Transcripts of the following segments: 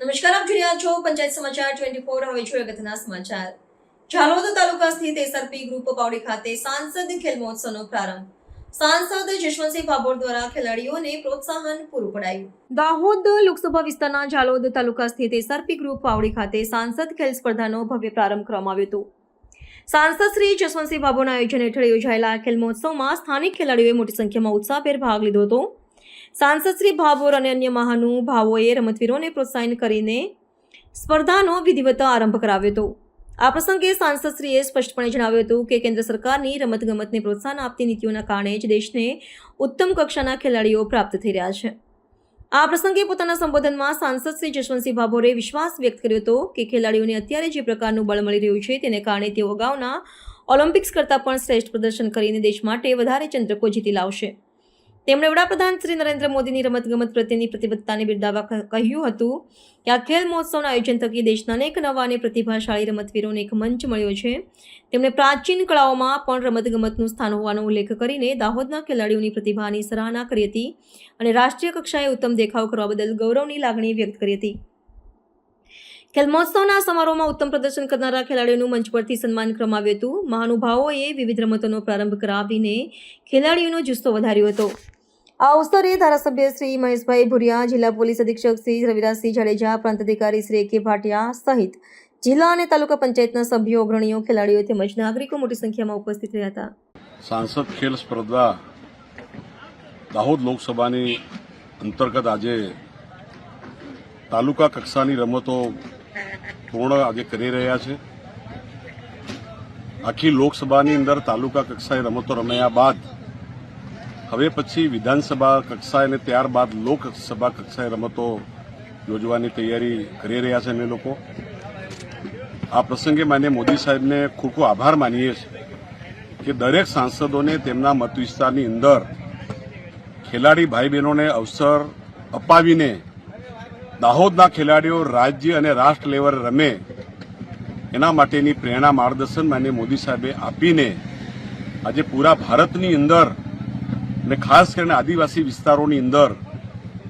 નમસ્કાર, આપ જોઈ રહ્યા છો પંચાયત સમાચાર ટ્વેન્ટી ફોર હવે જોઈએ અગત્યના સમાચાર. ઝાલોદ તાલુકા સ્થિત એસઆરપી ગ્રુપ પાવડી ખાતે સાંસદ ખેલ મહોત્સવનો પ્રારંભ. સાંસદ જશવંતસિંહ ભાભોર દ્વારા ખેલાડીઓને પ્રોત્સાહન પૂરું પડાયું. દાહોદ લોકસભા વિસ્તારના ઝાલોદ તાલુકા સ્થિત એસઆરપી ગ્રુપ પાવડી ખાતે સાંસદ ખેલ સ્પર્ધાનો ભવ્ય પ્રારંભ કરવામાં આવ્યો હતો. સાંસદ શ્રી જશવંતસિંહ ભાભોરના આયોજન હેઠળ યોજાયેલા ખેલ મહોત્સવમાં સ્થાનિક ખેલાડીઓએ મોટી સંખ્યામાં ઉત્સાહભેર ભાગ લીધો હતો. સાંસદ શ્રી ભાભોર અને અન્ય મહાનુભાવોએ રમતવીરોને પ્રોત્સાહન કરીને સ્પર્ધાનો વિધિવત આરંભ કરાવ્યો હતો. આ પ્રસંગે સાંસદશ્રીએ સ્પષ્ટપણે જણાવ્યું હતું કે કેન્દ્ર સરકારની રમતગમતને પ્રોત્સાહન આપતી નીતિઓના કારણે જ દેશને ઉત્તમ કક્ષાના ખેલાડીઓ પ્રાપ્ત થઈ રહ્યા છે. આ પ્રસંગે પોતાના સંબોધનમાં સાંસદ શ્રી જશવંતસિંહ ભાભોરે વિશ્વાસ વ્યક્ત કર્યો હતો કે ખેલાડીઓને અત્યારે જે પ્રકારનું બળ મળી રહ્યું છે તેને કારણે તેઓ અગાઉના ઓલિમ્પિક્સ કરતાં પણ શ્રેષ્ઠ પ્રદર્શન કરીને દેશ માટે વધારે ચંદ્રકો જીતી લાવશે. તેમણે વડાપ્રધાન શ્રી નરેન્દ્ર મોદીની રમતગમત પ્રત્યેની પ્રતિબદ્ધતાને બિરદાવવા કહ્યું હતું કે આ ખેલ મહોત્સવના આયોજન થકી દેશના અનેક નવા અને પ્રતિભાશાળી રમતવીરોને એક મંચ મળ્યો છે. તેમણે પ્રાચીન કળાઓમાં પણ રમતગમતનું સ્થાન હોવાનો ઉલ્લેખ કરીને દાહોદના ખેલાડીઓની પ્રતિભાની સરાહના કરી હતી અને રાષ્ટ્રીય કક્ષાએ ઉત્તમ દેખાવ કરવા બદલ ગૌરવની લાગણી વ્યક્ત કરી હતી. ખેલ મહોત્સવના સમારોહમાં ઉત્તમ પ્રદર્શન કરનારા ખેલાડીઓનું મંચ પરથી સન્માન કરવામાં આવ્યું હતું. મહાનુભાવોએ વિવિધ રમતોનો પ્રારંભ કરાવીને ખેલાડીઓનો જુસ્સો વધાર્યો હતો. આ અવસરે ધારાસભ્ય શ્રી મહેશભાઈ ભુરિયા, જિલ્લા પોલીસ અધિક્ષક શ્રી રવિરાજસિંહ જાડેજા, પ્રાંત અધિકારી શ્રી કે ભાટિયા સહિત જિલ્લા અને તાલુકા પંચાયતના સભ્યો, અગ્રણીઓ, ખેલાડીઓ તેમજ નાગરિકો મોટી સંખ્યામાં ઉપસ્થિત રહ્યા હતા. સાંસદ ખેલ સ્પર્ધા દાહોદ લોકસભાની અંતર્ગત આજે તાલુકા કક્ષાની રમતો પૂર્ણ આજે કરી રહ્યા છે. આખી લોકસભાની અંદર તાલુકા કક્ષાએ રમતો રમ્યા બાદ હવે પછી વિધાનસભા કક્ષાએ અને ત્યારબાદ લોકસભા કક્ષાએ રમતો યોજવાની તૈયારી કરી રહ્યા છે અમે લોકો. આ પ્રસંગે માન્ય મોદી સાહેબને ખૂબ ખૂબ આભાર માનીએ છીએ કે દરેક સાંસદોને તેમના મત વિસ્તારની અંદર ખેલાડી ભાઈ બહેનોને અવસર અપાવીને દાહોદના ખેલાડીઓ રાજ્ય અને રાષ્ટ્ર લેવલે રમે એના માટેની પ્રેરણા માર્ગદર્શન માન્ય મોદી સાહેબે આપીને આજે પૂરા ભારતની અંદર અને ખાસ કરીને આદિવાસી વિસ્તારોની અંદર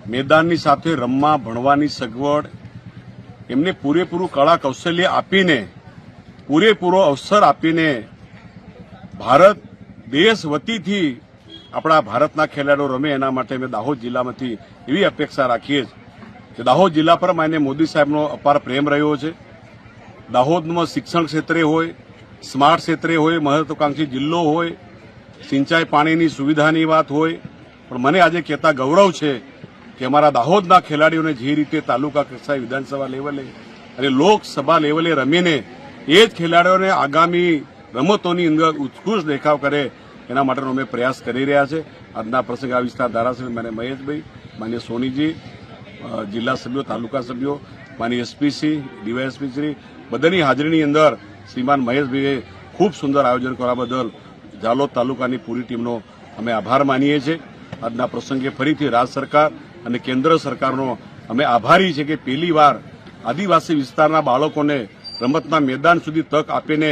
મેદાનની સાથે રમવા, ભણવાની સગવડ, એમને પૂરેપૂરું કળા કૌશલ્ય આપીને, પૂરેપૂરો અવસર આપીને ભારત દેશ વતીથી આપણા ભારતના ખેલાડીઓ રમે એના માટે અમે દાહોદ જિલ્લામાંથી એવી અપેક્ષા રાખીએ છીએ કે દાહોદ જિલ્લા પર માન્ય મોદી સાહેબનો અપાર પ્રેમ રહ્યો છે. દાહોદમાં શિક્ષણ ક્ષેત્રે હોય, સ્માર્ટ ક્ષેત્રે હોય, મહત્વાકાંક્ષી જિલ્લો હોય સિંચાઈ પાણીની સુવિધાની વાત હોય, પણ મને આજે કહેતા ગૌરવ છે કે અમારા દાહોદના ખેલાડીઓને જે રીતે તાલુકા કક્ષાએ વિધાનસભા લેવલે અને લોકસભા લેવલે રમીને એ જ ખેલાડીઓને આગામી રમતોની અંદર ઉત્કૃષ્ટ દેખાવ કરે, એના માટેનો અમે પ્રયાસ કરી રહ્યા છે. આજના પ્રસંગે આ વિસ્તાર ધારાસભ્ય માન્ય મહેશભાઈ, માન્ય સોનીજી જિલ્લા સભ્યો, તાલુકા સભ્યો માની એસપીસી ડીવાયએસપી શ્રી, બધાની હાજરીની અંદર શ્રીમાન મહેશભાઈએ ખૂબ સુંદર આયોજન કરવા બદલ ઝાલોદ તાલુકાની પૂરી ટીમનો અમે આભાર માનીએ છીએ. આજના પ્રસંગે ફરીથી રાજ્ય સરકાર અને કેન્દ્ર સરકારનો અમે આભારી છે કે પહેલી વાર આદિવાસી વિસ્તારના બાળકોને રમતના મેદાન સુધી તક આપીને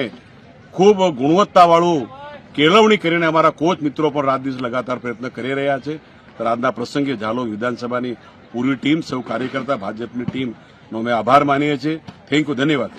ખૂબ ગુણવત્તાવાળું કેળવણી કરીને અમારા કોચ મિત્રો પણ રાત દિવસ લગાતાર પ્રયત્ન કરી રહ્યા છે. ત્યારે આજના પ્રસંગે ઝાલોદ વિધાનસભાની પૂરી ટીમ, સૌ કાર્યકર્તા, ભાજપની ટીમનો અમે આભાર માનીએ છીએ. થેન્ક યુ ધન્યવાદ.